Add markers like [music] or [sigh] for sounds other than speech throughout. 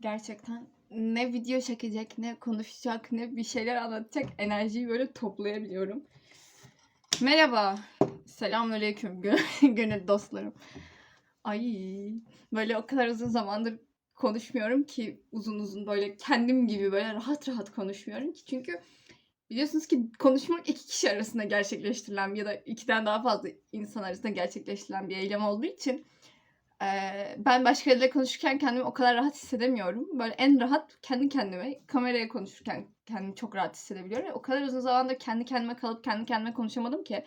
Gerçekten ne video çekecek, ne konuşacak, ne bir şeyler anlatacak enerjiyi böyle toplayabiliyorum. Merhaba. Selamünaleyküm gö- [laughs] gönül dostlarım. Ay böyle o kadar uzun zamandır konuşmuyorum ki uzun uzun böyle kendim gibi böyle rahat rahat konuşmuyorum ki çünkü biliyorsunuz ki konuşmak iki kişi arasında gerçekleştirilen ya da ikiden daha fazla insan arasında gerçekleştirilen bir eylem olduğu için eee, ben başkalarıyla konuşurken kendimi o kadar rahat hissedemiyorum. Böyle en rahat kendi kendime kameraya konuşurken kendimi çok rahat hissedebiliyorum. O kadar uzun zamandır kendi kendime kalıp kendi kendime konuşamadım ki.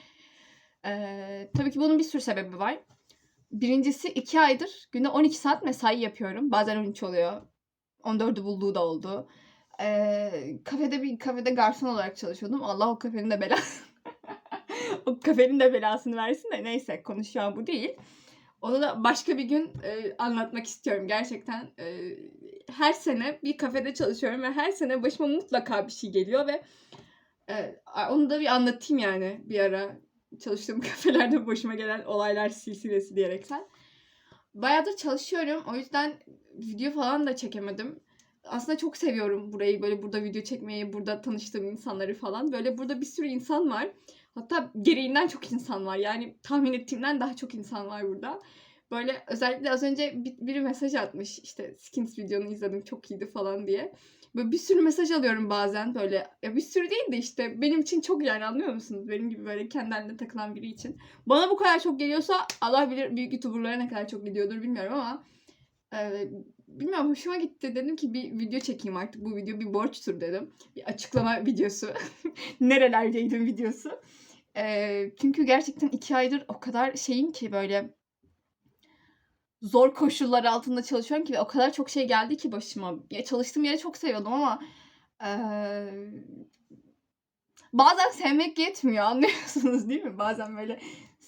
Eee, tabii ki bunun bir sürü sebebi var. Birincisi iki aydır günde 12 saat mesai yapıyorum. Bazen 13 oluyor. 14'ü bulduğu da oldu. Eee, kafede bir kafede garson olarak çalışıyordum. Allah o kafenin de belasını [laughs] o kafenin de belasını versin de neyse konu bu değil. Onu da başka bir gün e, anlatmak istiyorum gerçekten. E, her sene bir kafede çalışıyorum ve her sene başıma mutlaka bir şey geliyor ve e, onu da bir anlatayım yani bir ara çalıştığım [laughs] kafelerde başıma gelen olaylar silsilesi diyerekten. Bayağıdır çalışıyorum. O yüzden video falan da çekemedim. Aslında çok seviyorum burayı. Böyle burada video çekmeyi, burada tanıştığım insanları falan. Böyle burada bir sürü insan var. Hatta gereğinden çok insan var. Yani tahmin ettiğimden daha çok insan var burada. Böyle özellikle az önce bir- biri mesaj atmış. İşte Skins videonu izledim çok iyiydi falan diye. Böyle bir sürü mesaj alıyorum bazen böyle. Ya bir sürü değil de işte benim için çok yani anlıyor musunuz? Benim gibi böyle kendi haline takılan biri için. Bana bu kadar çok geliyorsa Allah bilir büyük YouTuber'lara ne kadar çok gidiyordur bilmiyorum ama e, bilmiyorum hoşuma gitti. Dedim ki bir video çekeyim artık. Bu video bir borçtur dedim. Bir açıklama videosu. [laughs] Nerelerdeydim videosu. E, çünkü gerçekten iki aydır o kadar şeyim ki böyle zor koşullar altında çalışıyorum ki ve o kadar çok şey geldi ki başıma. Ya çalıştığım yeri çok seviyordum ama eee, bazen sevmek yetmiyor anlıyorsunuz değil mi? Bazen böyle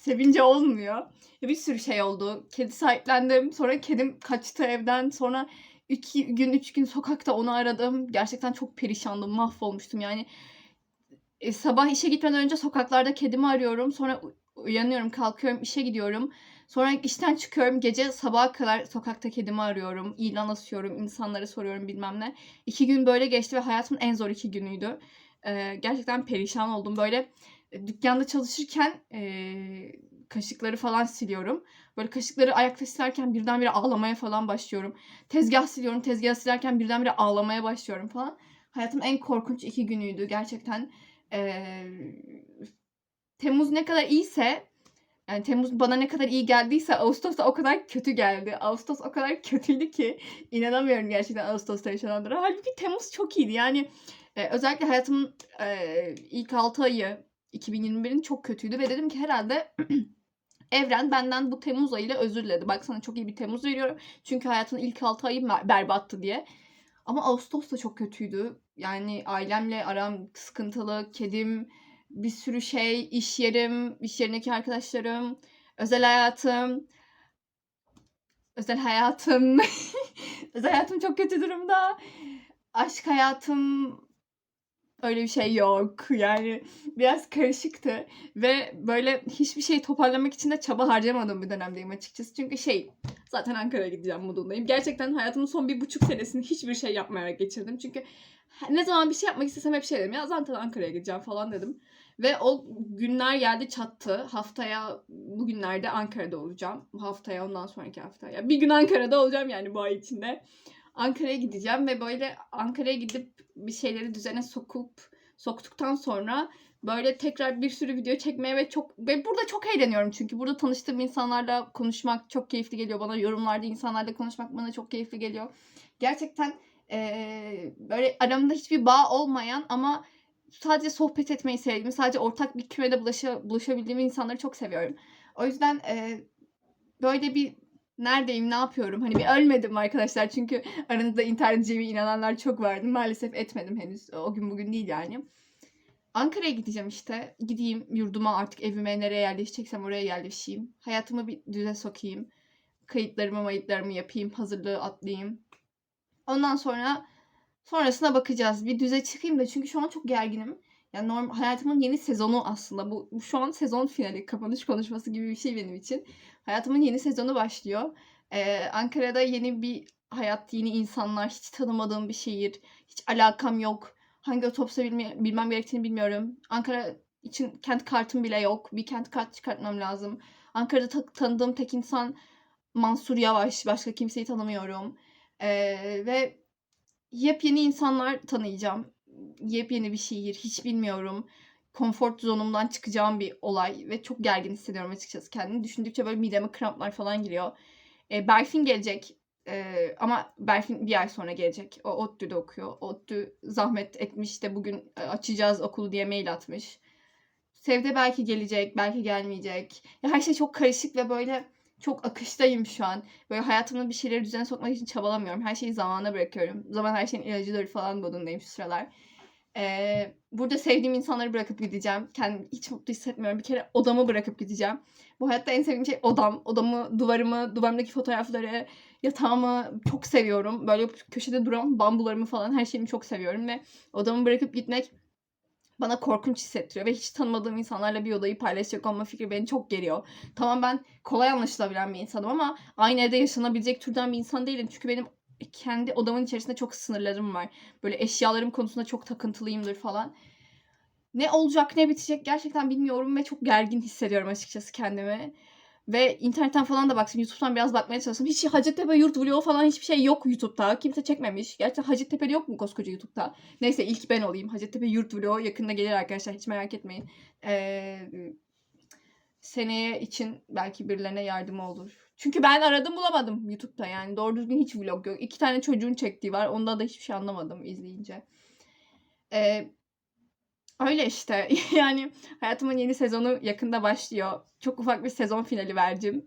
sevince olmuyor. Bir sürü şey oldu. Kedi sahiplendim. Sonra kedim kaçtı evden. Sonra iki gün, üç gün sokakta onu aradım. Gerçekten çok perişandım. Mahvolmuştum yani. E, sabah işe gitmeden önce sokaklarda kedimi arıyorum. Sonra uyanıyorum, kalkıyorum, işe gidiyorum. Sonra işten çıkıyorum. Gece sabaha kadar sokakta kedimi arıyorum. ilan asıyorum. insanlara soruyorum bilmem ne. İki gün böyle geçti ve hayatımın en zor iki günüydü. Ee, gerçekten perişan oldum. Böyle dükkanda çalışırken e, kaşıkları falan siliyorum. Böyle kaşıkları ayakta silerken birdenbire ağlamaya falan başlıyorum. Tezgah siliyorum. Tezgah silerken birdenbire ağlamaya başlıyorum falan. Hayatım en korkunç iki günüydü. Gerçekten e, Temmuz ne kadar iyiyse yani Temmuz bana ne kadar iyi geldiyse Ağustos da o kadar kötü geldi. Ağustos o kadar kötüydü ki inanamıyorum gerçekten Ağustos'ta yaşananlara. Halbuki Temmuz çok iyiydi. Yani e, özellikle hayatımın e, ilk 6 ayı 2021'in çok kötüydü ve dedim ki herhalde [clears throat] evren benden bu Temmuz ayıyla özür diledi. Bak sana çok iyi bir Temmuz veriyorum. Çünkü hayatın ilk 6 ayı berbattı diye. Ama Ağustos da çok kötüydü. Yani ailemle aram sıkıntılı, kedim, bir sürü şey, iş yerim, iş yerindeki arkadaşlarım, özel hayatım, özel hayatım, [laughs] özel hayatım çok kötü durumda. Aşk hayatım öyle bir şey yok. Yani biraz karışıktı ve böyle hiçbir şey toparlamak için de çaba harcamadığım bir dönemdeyim açıkçası. Çünkü şey zaten Ankara'ya gideceğim modundayım. Gerçekten hayatımın son bir buçuk senesini hiçbir şey yapmayarak geçirdim. Çünkü ne zaman bir şey yapmak istesem hep şey dedim ya zaten Ankara'ya gideceğim falan dedim. Ve o günler geldi çattı. Haftaya bugünlerde Ankara'da olacağım. Haftaya ondan sonraki haftaya. Bir gün Ankara'da olacağım yani bu ay içinde. Ankara'ya gideceğim ve böyle Ankara'ya gidip bir şeyleri düzene sokup soktuktan sonra böyle tekrar bir sürü video çekmeye ve çok ve burada çok eğleniyorum. Çünkü burada tanıştığım insanlarla konuşmak çok keyifli geliyor bana. Yorumlarda insanlarla konuşmak bana çok keyifli geliyor. Gerçekten eee, böyle aramda hiçbir bağ olmayan ama sadece sohbet etmeyi sevdiğim sadece ortak bir kümede bulaşa, buluşabildiğim insanları çok seviyorum. O yüzden eee, böyle bir neredeyim ne yapıyorum hani bir ölmedim arkadaşlar çünkü aranızda intihar edeceğime inananlar çok vardı maalesef etmedim henüz o gün bugün değil yani Ankara'ya gideceğim işte. Gideyim yurduma artık evime nereye yerleşeceksem oraya yerleşeyim. Hayatımı bir düze sokayım. Kayıtlarımı mayıtlarımı yapayım. Hazırlığı atlayayım. Ondan sonra sonrasına bakacağız. Bir düze çıkayım da çünkü şu an çok gerginim. Yani normal, hayatımın yeni sezonu aslında. Bu, bu şu an sezon finali, kapanış konuşması gibi bir şey benim için. Hayatımın yeni sezonu başlıyor. Ee, Ankara'da yeni bir hayat, yeni insanlar, hiç tanımadığım bir şehir, hiç alakam yok. Hangi otobüse bilme- bilmem gerektiğini bilmiyorum. Ankara için kent kartım bile yok. Bir kent kart çıkartmam lazım. Ankara'da ta- tanıdığım tek insan Mansur Yavaş. Başka kimseyi tanımıyorum. Ee, ve yepyeni insanlar tanıyacağım. Yepyeni bir şehir. Hiç bilmiyorum. Konfor zonumdan çıkacağım bir olay. Ve çok gergin hissediyorum açıkçası kendimi. Düşündükçe böyle mideme kramplar falan giriyor. Ee, Berfin gelecek. Ee, ama Berfin bir ay sonra gelecek. O ODTÜ'de okuyor. ODTÜ zahmet etmiş de bugün e, açacağız okulu diye mail atmış. Sevde belki gelecek, belki gelmeyecek. Ya her şey çok karışık ve böyle çok akıştayım şu an. Böyle hayatımda bir şeyleri düzene sokmak için çabalamıyorum. Her şeyi zamana bırakıyorum. Zaman her şeyin ilacıdır falan modundayım şu sıralar. Ee, burada sevdiğim insanları bırakıp gideceğim. Kendimi hiç mutlu hissetmiyorum. Bir kere odamı bırakıp gideceğim. Bu hayatta en sevdiğim şey odam. Odamı, duvarımı, duvarımdaki fotoğrafları, yatağımı çok seviyorum. Böyle köşede duran bambularımı falan her şeyimi çok seviyorum ve odamı bırakıp gitmek bana korkunç hissettiriyor ve hiç tanımadığım insanlarla bir odayı paylaşacak olma fikri beni çok geriyor. Tamam ben kolay anlaşılabilen bir insanım ama aynı evde yaşanabilecek türden bir insan değilim. Çünkü benim kendi odamın içerisinde çok sınırlarım var. Böyle eşyalarım konusunda çok takıntılıyımdır falan. Ne olacak ne bitecek gerçekten bilmiyorum ve çok gergin hissediyorum açıkçası kendimi. Ve internetten falan da baktım. YouTube'dan biraz bakmaya çalıştım. Hiç Hacettepe yurt vlogu falan hiçbir şey yok YouTube'da. Kimse çekmemiş. Gerçekten Hacettepe'de yok mu koskoca YouTube'da? Neyse ilk ben olayım. Hacettepe yurt vlogu yakında gelir arkadaşlar. Hiç merak etmeyin. Ee, seneye için belki birilerine yardımı olur. Çünkü ben aradım bulamadım YouTube'da yani. Doğru düzgün hiç vlog yok. İki tane çocuğun çektiği var. Onda da hiçbir şey anlamadım izleyince. Ee, öyle işte. [laughs] yani hayatımın yeni sezonu yakında başlıyor. Çok ufak bir sezon finali vereceğim.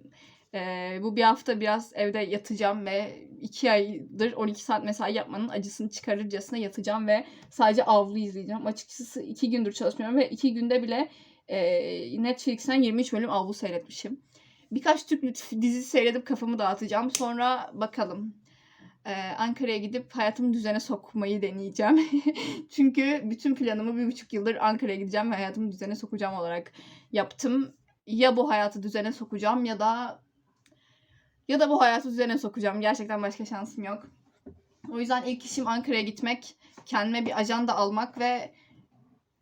Ee, bu bir hafta biraz evde yatacağım ve iki aydır 12 saat mesai yapmanın acısını çıkarırcasına yatacağım ve sadece avlu izleyeceğim. Açıkçası iki gündür çalışmıyorum ve iki günde bile e, Netflix'ten 23 bölüm avlu seyretmişim. Birkaç Türk dizisi seyredip kafamı dağıtacağım. Sonra bakalım. Ee, Ankara'ya gidip hayatımı düzene sokmayı deneyeceğim. [laughs] Çünkü bütün planımı bir buçuk yıldır Ankara'ya gideceğim ve hayatımı düzene sokacağım olarak yaptım. Ya bu hayatı düzene sokacağım ya da ya da bu hayatı düzene sokacağım. Gerçekten başka şansım yok. O yüzden ilk işim Ankara'ya gitmek, kendime bir ajanda almak ve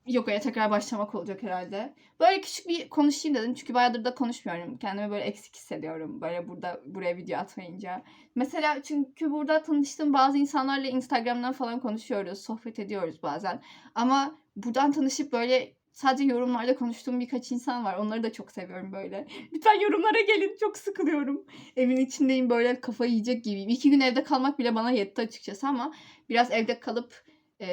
yogaya tekrar başlamak olacak herhalde. Böyle küçük bir konuşayım dedim çünkü bayağıdır da konuşmuyorum. Kendimi böyle eksik hissediyorum böyle burada buraya video atmayınca. Mesela çünkü burada tanıştığım bazı insanlarla Instagram'dan falan konuşuyoruz, sohbet ediyoruz bazen. Ama buradan tanışıp böyle sadece yorumlarda konuştuğum birkaç insan var. Onları da çok seviyorum böyle. [laughs] Lütfen yorumlara gelin. Çok sıkılıyorum. Evin içindeyim böyle kafayı yiyecek gibiyim. İki gün evde kalmak bile bana yetti açıkçası ama biraz evde kalıp e,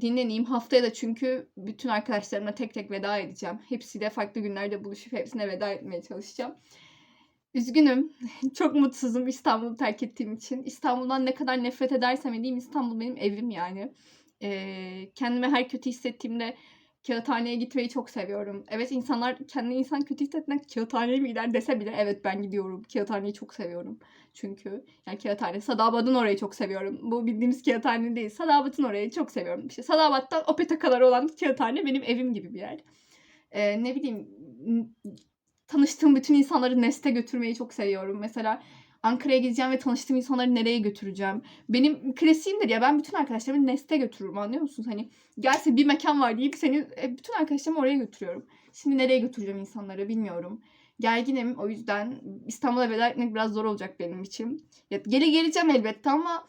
dinleneyim. Haftaya da çünkü bütün arkadaşlarıma tek tek veda edeceğim. Hepsiyle farklı günlerde buluşup hepsine veda etmeye çalışacağım. Üzgünüm. [laughs] Çok mutsuzum İstanbul'u terk ettiğim için. İstanbul'dan ne kadar nefret edersem edeyim İstanbul benim evim yani. E, kendimi her kötü hissettiğimde kağıthaneye gitmeyi çok seviyorum. Evet insanlar kendini insan kötü hissetmek kağıthaneye mi gider dese bile evet ben gidiyorum. Kağıthaneyi çok seviyorum. Çünkü yani kağıthane Sadabat'ın orayı çok seviyorum. Bu bildiğimiz kağıthane değil. Sadabat'ın orayı çok seviyorum. İşte Sadabat'tan Opet'e kadar olan kağıthane benim evim gibi bir yer. Ee, ne bileyim tanıştığım bütün insanları Nest'e götürmeyi çok seviyorum. Mesela Ankara'ya gideceğim ve tanıştığım insanları nereye götüreceğim? Benim klasiğimdir ya ben bütün arkadaşlarımı Nest'e götürürüm anlıyor musunuz? Hani gelse bir mekan var deyip seni e, bütün arkadaşlarımı oraya götürüyorum. Şimdi nereye götüreceğim insanları bilmiyorum. Gerginim o yüzden İstanbul'a veda etmek biraz zor olacak benim için. Ya, geri geleceğim elbette ama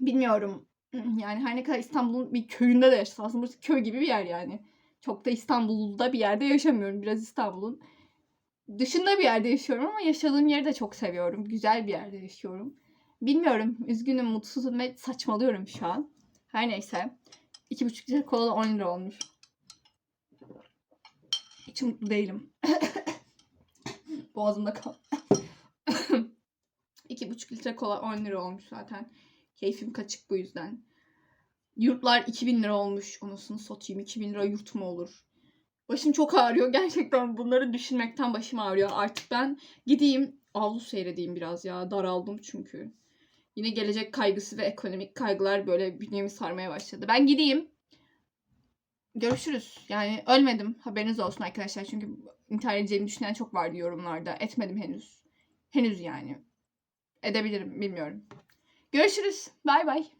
bilmiyorum. [clears throat] Yani her ne kadar İstanbul'un bir köyünde de yaşasam burası köy gibi bir yer yani. Çok da İstanbul'da bir yerde yaşamıyorum. Biraz İstanbul'un dışında bir yerde yaşıyorum ama yaşadığım yeri de çok seviyorum. Güzel bir yerde yaşıyorum. Bilmiyorum. Üzgünüm, mutsuzum ve saçmalıyorum şu an. Her neyse. 2,5 litre kola da 10 lira olmuş. Hiç mutlu değilim. [coughs] Boğazımda kal. [coughs] 2,5 litre kola 10 lira olmuş zaten. Keyfim kaçık bu yüzden. Yurtlar 2000 lira olmuş. Anasını satayım 2000 lira yurt mu olur? Başım çok ağrıyor. [laughs] Gerçekten bunları düşünmekten başım ağrıyor. Artık ben gideyim avlu seyredeyim biraz ya. Daraldım çünkü. Yine gelecek kaygısı ve ekonomik kaygılar böyle bünyemi sarmaya başladı. Ben gideyim. Görüşürüz. Yani ölmedim. Haberiniz olsun arkadaşlar. Çünkü intihar edeceğimi düşünen çok vardı yorumlarda. Etmedim henüz. Henüz yani. Edebilirim. Bilmiyorum. Görüşürüz. Bay bay.